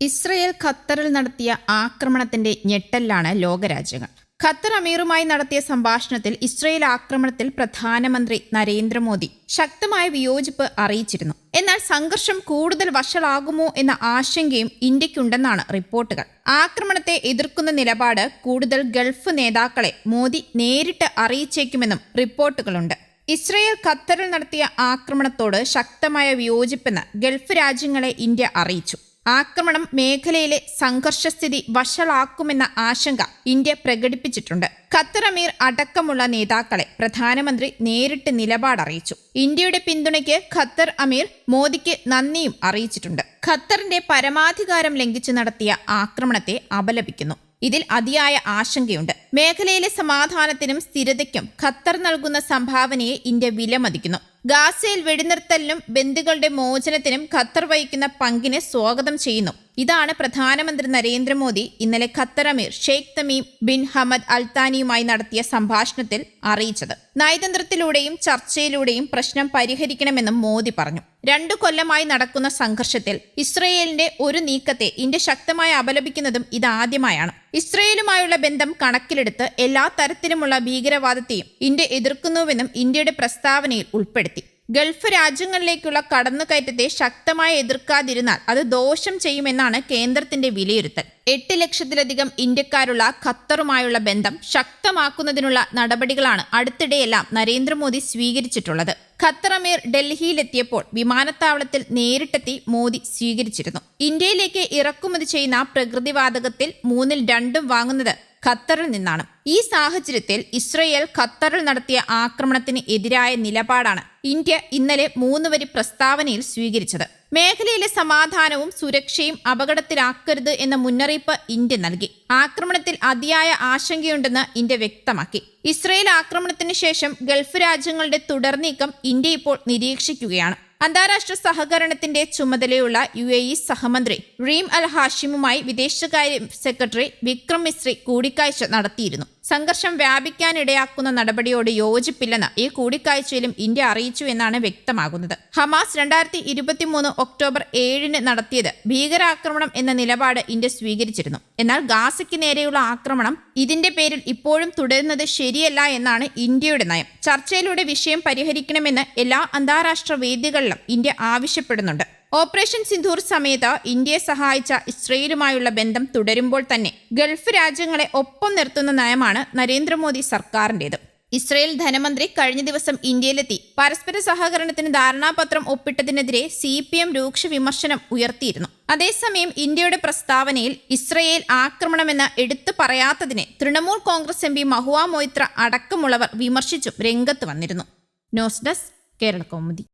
Israel ഖത്തറിൽ നടത്തിയ ആക്രമണത്തിന്റെ ഞെട്ടലിലാണ് ലോകരാജ്യങ്ങൾ. ഖത്തർ അമീറുമായി നടത്തിയ സംഭാഷണത്തിൽ ഇസ്രയേൽ ആക്രമണത്തിൽ പ്രധാനമന്ത്രി നരേന്ദ്രമോദി ശക്തമായ വിയോജിപ്പ് അറിയിച്ചിരുന്നു. എന്നാൽ സംഘർഷം കൂടുതൽ വഷളാകുമോ എന്ന ആശങ്കയും ഇന്ത്യക്കുണ്ടെന്നാണ് റിപ്പോർട്ടുകൾ. ആക്രമണത്തെ എതിർക്കുന്ന നിലപാട് കൂടുതൽ ഗൾഫ് നേതാക്കളെ മോദി നേരിട്ട് അറിയിച്ചേക്കുമെന്നും റിപ്പോർട്ടുകളുണ്ട്. ഇസ്രയേൽ ഖത്തറിൽ നടത്തിയ ആക്രമണത്തോട് ശക്തമായ വിയോജിപ്പെന്ന് ഗൾഫ് രാജ്യങ്ങളെ ഇന്ത്യ അറിയിച്ചു. ആക്രമണം മേഖലയിലെ സംഘർഷസ്ഥിതി വഷളാക്കുമെന്ന ആശങ്ക ഇന്ത്യ പ്രകടിപ്പിച്ചിട്ടുണ്ട്. ഖത്തർ അമീർ അടക്കമുള്ള നേതാക്കളെ പ്രധാനമന്ത്രി നേരിട്ട് നിലപാടറിയിച്ചു. ഇന്ത്യയുടെ പിന്തുണയ്ക്ക് ഖത്തർ അമീർ മോദിക്ക് നന്ദിയും അറിയിച്ചിട്ടുണ്ട്. ഖത്തറിന്റെ പരമാധികാരം ലംഘിച്ചു നടത്തിയ ആക്രമണത്തെ അപലപിക്കുന്നു. ഇതിൽ അതിയായ ആശങ്കയുണ്ട്. മേഖലയിലെ സമാധാനത്തിനും സ്ഥിരതയ്ക്കും ഖത്തർ നൽകുന്ന സംഭാവനയെ ഇന്ത്യ വിലമതിക്കുന്നു. ഗാസയിൽ വെടിനിർത്തലിനും ബന്ധുക്കളുടെ മോചനത്തിനും ഖത്തർ വഹിക്കുന്ന പങ്കിനെ സ്വാഗതം ചെയ്യുന്നു. ഇതാണ് പ്രധാനമന്ത്രി നരേന്ദ്രമോദി ഇന്നലെ ഖത്തർ അമീർ ഷെയ്ഖ് തമീം ബിൻ ഹമദ് അൽത്താനിയുമായി നടത്തിയ സംഭാഷണത്തിൽ അറിയിച്ചത്. നയതന്ത്രത്തിലൂടെയും ചർച്ചയിലൂടെയും പ്രശ്നം പരിഹരിക്കണമെന്നും മോദി പറഞ്ഞു. രണ്ടു കൊല്ലമായി നടക്കുന്ന സംഘർഷത്തിൽ ഇസ്രയേലിന്റെ ഒരു നീക്കത്തെ ഇന്ത്യ ശക്തമായി അപലപിക്കുന്നതും ഇതാദ്യമായാണ്. ഇസ്രയേലുമായുള്ള ബന്ധം കണക്കിലെടുത്ത് എല്ലാ തരത്തിലുമുള്ള ഭീകരവാദത്തെയും ഇന്ത്യ എതിർക്കുന്നുവെന്നും ഇന്ത്യയുടെ പ്രസ്താവനയിൽ ഉൾപ്പെടുത്തി. ഗൾഫ് രാജ്യങ്ങളിലേക്കുള്ള കടന്നുകയറ്റത്തെ ശക്തമായി എതിർക്കാതിരുന്നാൽ അത് ദോഷം ചെയ്യുമെന്നാണ് കേന്ദ്രത്തിന്റെ വിലയിരുത്തൽ. എട്ട് ലക്ഷത്തിലധികം ഇന്ത്യക്കാരുള്ള ഖത്തറുമായുള്ള ബന്ധം ശക്തമാക്കുന്നതിനുള്ള നടപടികളാണ് അടുത്തിടെയെല്ലാം നരേന്ദ്രമോദി സ്വീകരിച്ചിട്ടുള്ളത്. ഖത്തർ അമീർ ഡൽഹിയിലെത്തിയപ്പോൾ വിമാനത്താവളത്തിൽ നേരിട്ടെത്തി മോദി സ്വീകരിച്ചിരുന്നു. ഇന്ത്യയിലേക്ക് ഇറക്കുമതി ചെയ്യുന്ന പ്രകൃതിവാതകത്തിൽ മൂന്നിൽ രണ്ടും വാങ്ങുന്നത് ഖത്തറിൽ നിന്നാണ്. ഈ സാഹചര്യത്തിൽ ഇസ്രയേൽ ഖത്തറിൽ നടത്തിയ ആക്രമണത്തിന് എതിരായ നിലപാടാണ് ഇന്ത്യ ഇന്നലെ മൂന്നുവരി പ്രസ്താവനയിൽ സ്വീകരിച്ചത്. മേഖലയിലെ സമാധാനവും സുരക്ഷയും അപകടത്തിലാക്കരുത് എന്ന മുന്നറിയിപ്പ് ഇന്ത്യ നൽകി. ആക്രമണത്തിൽ അതിയായ ആശങ്കയുണ്ടെന്ന് ഇന്ത്യ വ്യക്തമാക്കി. ഇസ്രയേൽ ആക്രമണത്തിന് ശേഷം ഗൾഫ് രാജ്യങ്ങളുടെ തുടർനീക്കം ഇന്ത്യ ഇപ്പോൾ നിരീക്ഷിക്കുകയാണ്. അന്താരാഷ്ട്ര സഹകരണത്തിന്റെ ചുമതലയുള്ള യു എ ഇ സഹമന്ത്രി റീം അൽ ഹാഷിമുമായി വിദേശകാര്യ സെക്രട്ടറി വിക്രം മിശ്രി കൂടിക്കാഴ്ച നടത്തിയിരുന്നു. സംഘർഷം വ്യാപിക്കാനിടയാക്കുന്ന നടപടിയോട് യോജിപ്പില്ലെന്ന് ഈ കൂടിക്കാഴ്ചയിലും ഇന്ത്യ അറിയിച്ചു എന്നാണ് വ്യക്തമാകുന്നത്. ഹമാസ് രണ്ടായിരത്തി ഇരുപത്തിമൂന്ന് ഒക്ടോബർ ഏഴിന് നടത്തിയത് ഭീകരാക്രമണം എന്ന നിലപാട് ഇന്ത്യ സ്വീകരിച്ചിരുന്നു. എന്നാൽ ഗാസയ്ക്ക് നേരെയുള്ള ആക്രമണം ഇതിന്റെ പേരിൽ ഇപ്പോഴും തുടരുന്നത് ശരിയല്ല എന്നാണ് ഇന്ത്യയുടെ നയം. ചർച്ചയിലൂടെ വിഷയം പരിഹരിക്കണമെന്ന് എല്ലാ അന്താരാഷ്ട്ര വേദികളിലും ഇന്ത്യ ആവശ്യപ്പെടുന്നുണ്ട്. ഓപ്പറേഷൻ സിന്ധൂർ സമയത്ത് ഇന്ത്യയെ സഹായിച്ച ഇസ്രയേലുമായുള്ള ബന്ധം തുടരുമ്പോൾ തന്നെ ഗൾഫ് രാജ്യങ്ങളെ ഒപ്പം നിർത്തുന്ന നയമാണ് നരേന്ദ്രമോദി സർക്കാരിന്റെത്. ഇസ്രയേൽ ധനമന്ത്രി കഴിഞ്ഞ ദിവസം ഇന്ത്യയിലെത്തി. പരസ്പര സഹകരണത്തിന് ധാരണാപത്രം ഒപ്പിട്ടതിനെതിരെ സി പി എം രൂക്ഷ വിമർശനം ഉയർത്തിയിരുന്നു. അതേസമയം ഇന്ത്യയുടെ പ്രസ്താവനയിൽ ഇസ്രയേൽ ആക്രമണമെന്ന് എടുത്തു പറയാത്തതിനെ തൃണമൂൽ കോൺഗ്രസ് എം പി മഹുവ മൊയ്ത്ര അടക്കമുള്ളവർ വിമർശിച്ചും രംഗത്ത് വന്നിരുന്നു. News desk Kerala Kaumudi.